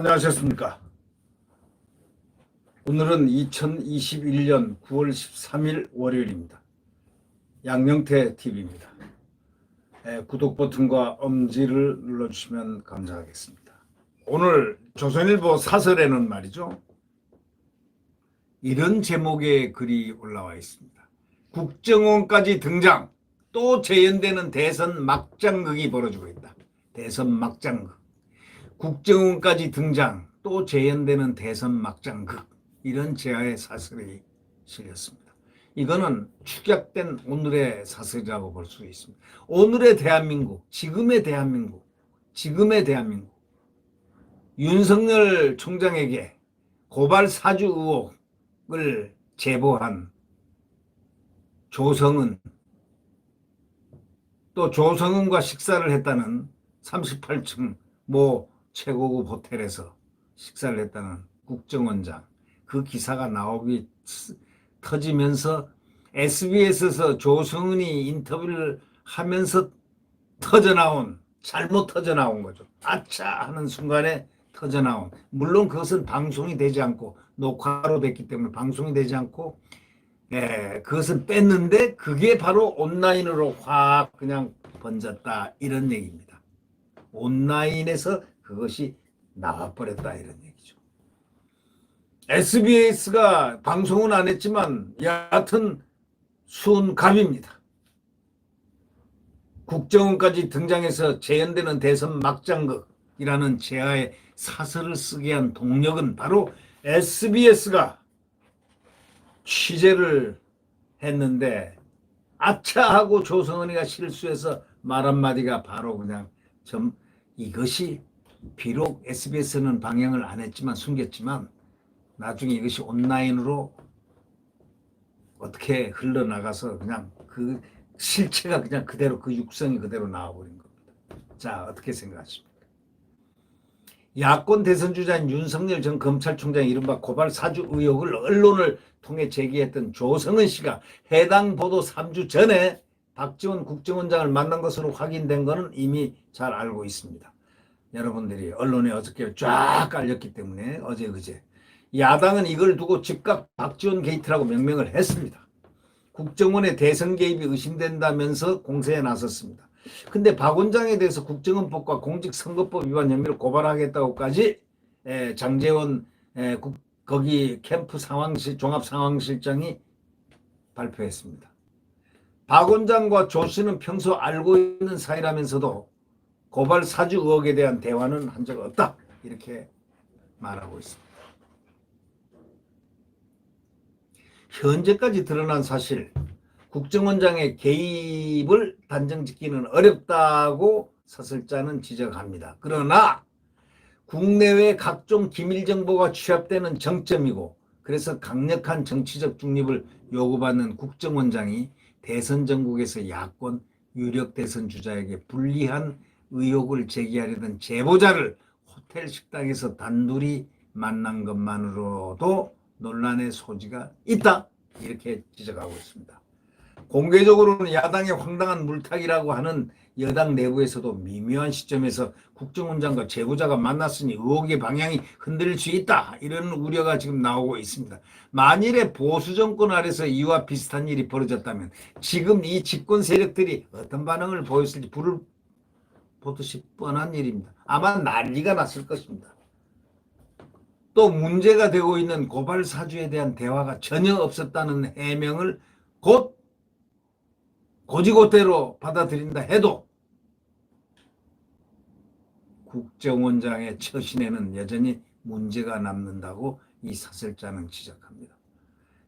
안녕하셨습니까? 오늘은 2021년 9월 13일 월요일입니다. 양영태 TV입니다. 구독 버튼과 엄지를 눌러주시면 감사하겠습니다. 오늘 조선일보 사설에는 말이죠. 이런 제목의 글이 올라와 있습니다. 국정원까지 등장, 또 재연되는 대선 막장극이 벌어지고 있다. 대선 막장극. 국정원까지 등장, 또 재연되는 대선 막장극. 이런 제하의 사설이 실렸습니다. 이거는 축약된 오늘의 사설이라고 볼 수 있습니다. 오늘의 대한민국, 지금의 대한민국, 지금의 대한민국. 윤석열 총장에게 고발 사주 의혹을 제보한 조성은 또 조성은과 식사를 했다는 38층 모 최고급 호텔에서 식사를 했다는 국정원장 그 기사가 나오기 터지면서 SBS에서 조성은이 인터뷰를 하면서 터져나온 잘못 터져나온 거죠. 아차 하는 순간에 터져나온 물론 그것은 방송이 되지 않고 녹화로 됐기 때문에 방송이 되지 않고 예, 그것은 뺐는데 그게 바로 온라인으로 확 그냥 번졌다 이런 얘기입니다. 온라인에서 그것이 나와버렸다 이런 얘기죠. SBS가 방송은 안 했지만 여하튼 순갑입니다. 국정원까지 등장해서 재현되는 대선 막장극이라는 제하의 사설을 쓰게 한 동력은 바로 SBS가 취재를 했는데 아차 하고 조성은이가 실수해서 말 한마디가 바로 그냥 좀 이것이 비록 SBS는 방영을 안 했지만 숨겼지만 나중에 이것이 온라인으로 어떻게 흘러나가서 그냥 그 실체가 그냥 그대로 그 육성이 그대로 나와버린 겁니다. 자 어떻게 생각하십니까? 야권 대선 주자인 윤석열 전 검찰총장의 이른바 고발 사주 의혹을 언론을 통해 제기했던 조성은 씨가 해당 보도 3주 전에 박지원 국정원장을 만난 것으로 확인된 것은 이미 잘 알고 있습니다. 여러분들이 언론에 어저께 쫙 깔렸기 때문에 어제 그제 야당은 이걸 두고 즉각 박지원 게이트라고 명명을 했습니다. 국정원의 대선 개입이 의심된다면서 공세에 나섰습니다. 근데 박 원장에 대해서 국정원법과 공직선거법 위반 혐의로 고발하겠다고까지 장재원 거기 캠프 상황실 종합 상황실장이 발표했습니다. 박 원장과 조 씨는 평소 알고 있는 사이라면서도 고발 사주 의혹에 대한 대화는 한 적 없다. 이렇게 말하고 있습니다. 현재까지 드러난 사실, 국정원장의 개입을 단정짓기는 어렵다고 사설자는 지적합니다. 그러나 국내외 각종 기밀 정보가 취합되는 정점이고 그래서 강력한 정치적 중립을 요구받는 국정원장이 대선 전국에서 야권 유력 대선 주자에게 불리한 의혹을 제기하려던 제보자를 호텔 식당에서 단둘이 만난 것만으로도 논란의 소지가 있다. 이렇게 지적하고 있습니다. 공개적으로는 야당의 황당한 물타기라고 하는 여당 내부에서도 미묘한 시점에서 국정원장과 제보자가 만났으니 의혹의 방향이 흔들릴 수 있다. 이런 우려가 지금 나오고 있습니다. 만일에 보수 정권 아래서 이와 비슷한 일이 벌어졌다면 지금 이 집권 세력들이 어떤 반응을 보였을지 불을 보듯이 뻔한 일입니다. 아마 난리가 났을 것입니다. 또 문제가 되고 있는 고발 사주에 대한 대화가 전혀 없었다는 해명을 곧 고지고대로 받아들인다 해도 국정원장의 처신에는 여전히 문제가 남는다고 이 사설자는 지적합니다.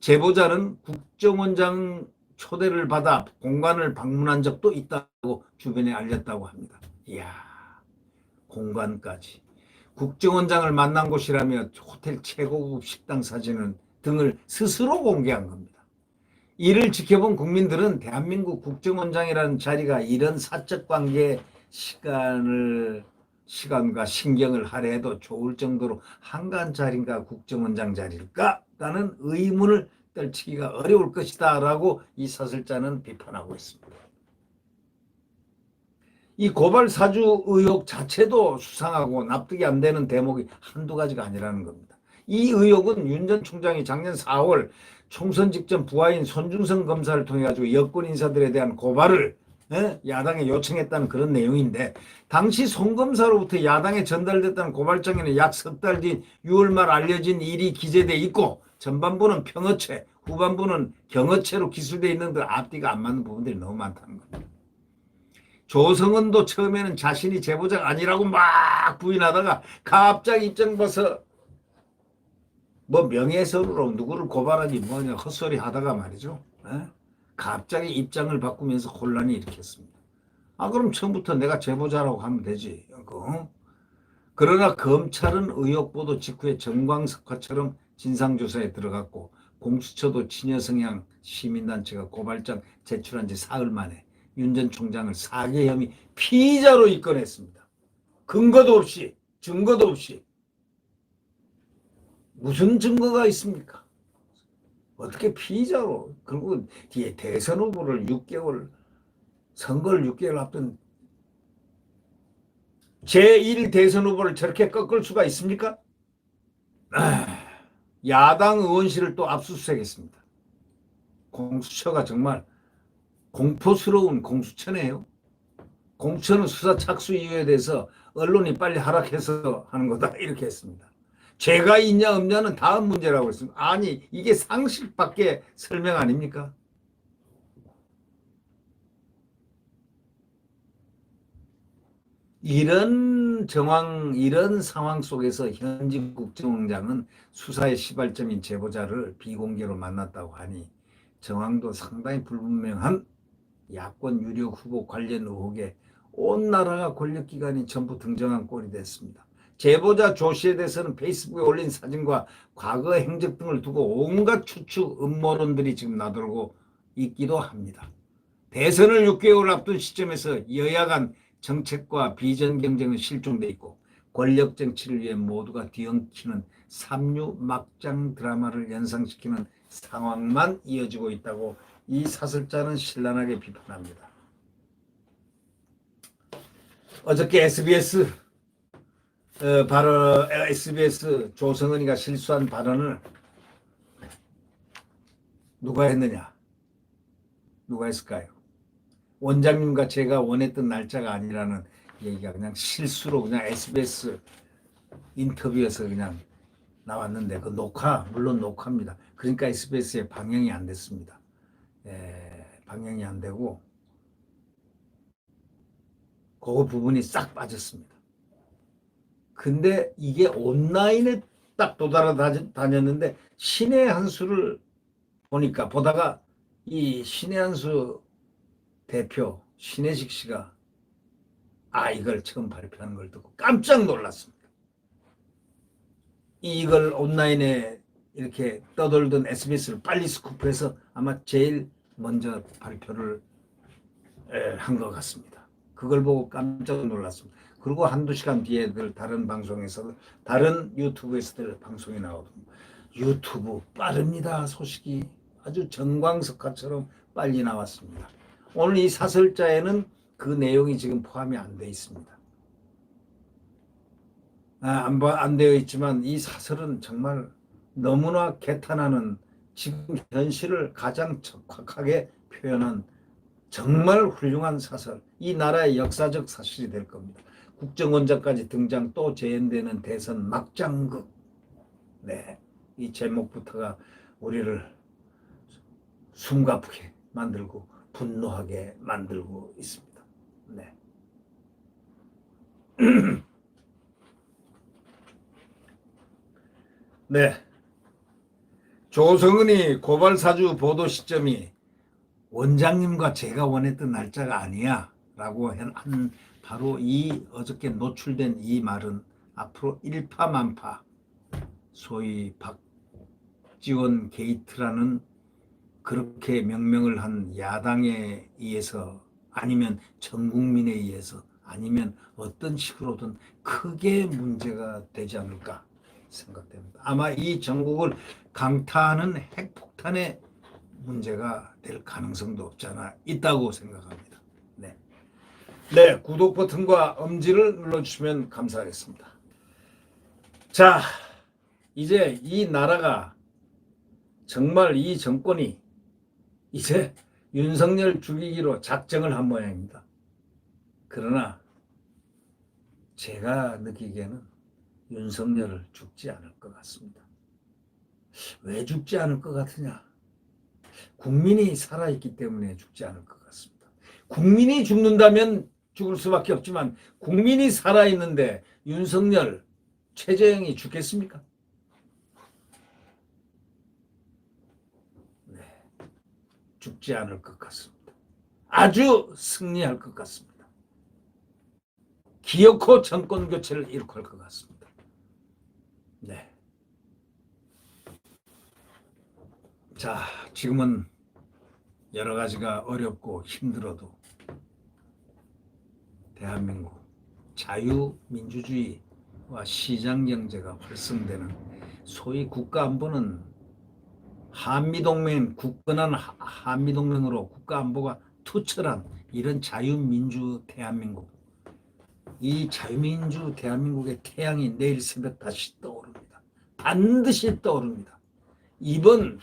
제보자는 국정원장 초대를 받아 공간을 방문한 적도 있다고 주변에 알렸다고 합니다. 이야, 공간까지. 국정원장을 만난 곳이라며 호텔 최고급 식당 사진을 등을 스스로 공개한 겁니다. 이를 지켜본 국민들은 대한민국 국정원장이라는 자리가 이런 사적 관계 시간을 시간과 신경을 할애해도 좋을 정도로 한가한 자리인가 국정원장 자리일까? 라는 의문을 떨치기가 어려울 것이다 라고 이 사설자는 비판하고 있습니다. 이 고발 사주 의혹 자체도 수상하고 납득이 안 되는 대목이 한두 가지가 아니라는 겁니다. 이 의혹은 윤 전 총장이 작년 4월 총선 직전 부하인 손준성 검사를 통해 가지고 여권 인사들에 대한 고발을 예? 야당에 요청했다는 그런 내용인데 당시 송 검사로부터 야당에 전달됐다는 고발장에는 약 석 달 뒤 6월 말 알려진 일이 기재돼 있고 전반부는 평어체, 후반부는 경어체로 기술돼 있는 데 앞뒤가 안 맞는 부분들이 너무 많다는 겁니다. 조성은도 처음에는 자신이 제보자가 아니라고 막 부인하다가 갑자기 입장 봐서 뭐 명예훼손으로 누구를 고발하니 뭐냐 헛소리 하다가 말이죠. 에? 갑자기 입장을 바꾸면서 혼란이 일으켰습니다. 아 그럼 처음부터 내가 제보자라고 하면 되지. 어? 그러나 검찰은 의혹 보도 직후에 정광석화처럼 진상조사에 들어갔고 공수처도 친여 성향 시민단체가 고발장 제출한 지 사흘 만에 윤 전 총장을 사개 혐의 피의자로 입건했습니다. 근거도 없이 증거도 없이 무슨 증거가 있습니까? 어떻게 피의자로 그리고 뒤에 대선 후보를 6개월 선거를 6개월 앞둔 제1 대선 후보를 저렇게 꺾을 수가 있습니까? 아, 야당 의원실을 또 압수수색했습니다. 공수처가 정말 공포스러운 공수처네요. 공수처는 수사 착수 이유에 대해서 언론이 빨리 하락해서 하는 거다 이렇게 했습니다. 죄가 있냐 없냐는 다음 문제라고 했습니다. 아니 이게 상식밖에 설명 아닙니까? 이런 정황, 이런 상황 속에서 현직 국정원장은 수사의 시발점인 제보자를 비공개로 만났다고 하니 정황도 상당히 불분명한 야권 유력 후보 관련 의혹에 온 나라가 권력기관이 전부 등장한 꼴이 됐습니다. 제보자 조 씨에 대해서는 페이스북에 올린 사진과 과거 행적 등을 두고 온갖 추측, 음모론들이 지금 나돌고 있기도 합니다. 대선을 6개월 앞둔 시점에서 여야 간 정책과 비전 경쟁은 실종돼 있고 권력 정치를 위해 모두가 뒤엉키는 삼류 막장 드라마를 연상시키는 상황만 이어지고 있다고 이 사설자는 신랄하게 비판합니다. 어저께 SBS 어, 발언 SBS 조성은이가 실수한 발언을 누가 했느냐? 누가 했을까요? 원장님과 제가 원했던 날짜가 아니라는 얘기가 그냥 실수로 그냥 SBS 인터뷰에서 그냥 나왔는데 그 녹화 물론 녹화입니다. 그러니까 SBS에 방영이 안 됐습니다. 에, 방영이 안 되고 그 부분이 싹 빠졌습니다. 근데 이게 온라인에 딱 도달다녔는데 신의 한 수를 보니까 보다가 이 신의 한 수 대표 신혜식 씨가 아 이걸 처음 발표하는 걸 듣고 깜짝 놀랐습니다. 이걸 온라인에 이렇게 떠돌던 SBS를 빨리 스쿠프해서 아마 제일 먼저 발표를 한 것 같습니다. 그걸 보고 깜짝 놀랐습니다. 그리고 한두 시간 뒤에들 다른 방송에서 다른 유튜브에서들 방송이 나오더니 유튜브 빠릅니다 소식이 아주 정광석화처럼 빨리 나왔습니다. 오늘 이 사설자에는 그 내용이 지금 포함이 안 돼 있습니다. 아, 안, 안 되어 있지만 이 사설은 정말 너무나 개탄하는 지금 현실을 가장 적확하게 표현한 정말 훌륭한 사설. 이 나라의 역사적 사실이 될 겁니다. 국정원장까지 등장 또 재현되는 대선 막장극. 네. 이 제목부터가 우리를 숨가쁘게 만들고 분노하게 만들고 있습니다. 네. 네. 조성은이 고발 사주 보도 시점이 원장님과 제가 원했던 날짜가 아니야 라고 한 바로 이 어저께 노출된 이 말은 앞으로 일파만파. 소위 박지원 게이트라는 그렇게 명명을 한 야당에 의해서 아니면 전 국민에 의해서 아니면 어떤 식으로든 크게 문제가 되지 않을까 생각됩니다. 아마 이 전국을 강타하는 핵폭탄의 문제가 될 가능성도 없지 않아 있다고 생각합니다. 네. 네, 구독 버튼과 엄지를 눌러주시면 감사하겠습니다. 자, 이제 이 나라가 정말 이 정권이 이제 윤석열 죽이기로 작정을 한 모양입니다. 그러나 제가 느끼기에는 윤석열을 죽지 않을 것 같습니다. 왜 죽지 않을 것 같으냐? 국민이 살아있기 때문에 죽지 않을 것 같습니다. 국민이 죽는다면 죽을 수밖에 없지만 국민이 살아있는데 윤석열, 최재형이 죽겠습니까? 네, 죽지 않을 것 같습니다. 아주 승리할 것 같습니다. 기어코 정권 교체를 일으킬 것 같습니다. 네. 자, 지금은 여러 가지가 어렵고 힘들어도 대한민국 자유민주주의와 시장경제가 활성되는 소위 국가안보는 한미동맹, 굳건한 하- 한미동맹으로 국가안보가 투철한 이런 자유민주 대한민국 이 자유민주 대한민국의 태양이 내일 새벽 다시 떠오릅니다. 반드시 떠오릅니다. 이번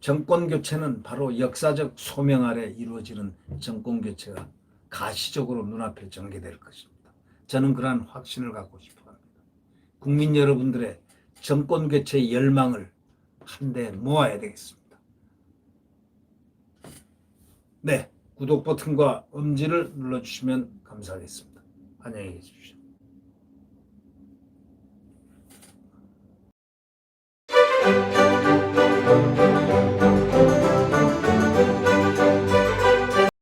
정권 교체는 바로 역사적 소명 아래 이루어지는 정권 교체가 가시적으로 눈앞에 전개될 것입니다. 저는 그러한 확신을 갖고 싶어 합니다. 국민 여러분들의 정권 교체 열망을 한데 모아야 되겠습니다. 네, 구독 버튼과 엄지를 눌러주시면 감사하겠습니다. 안녕히 계십시오.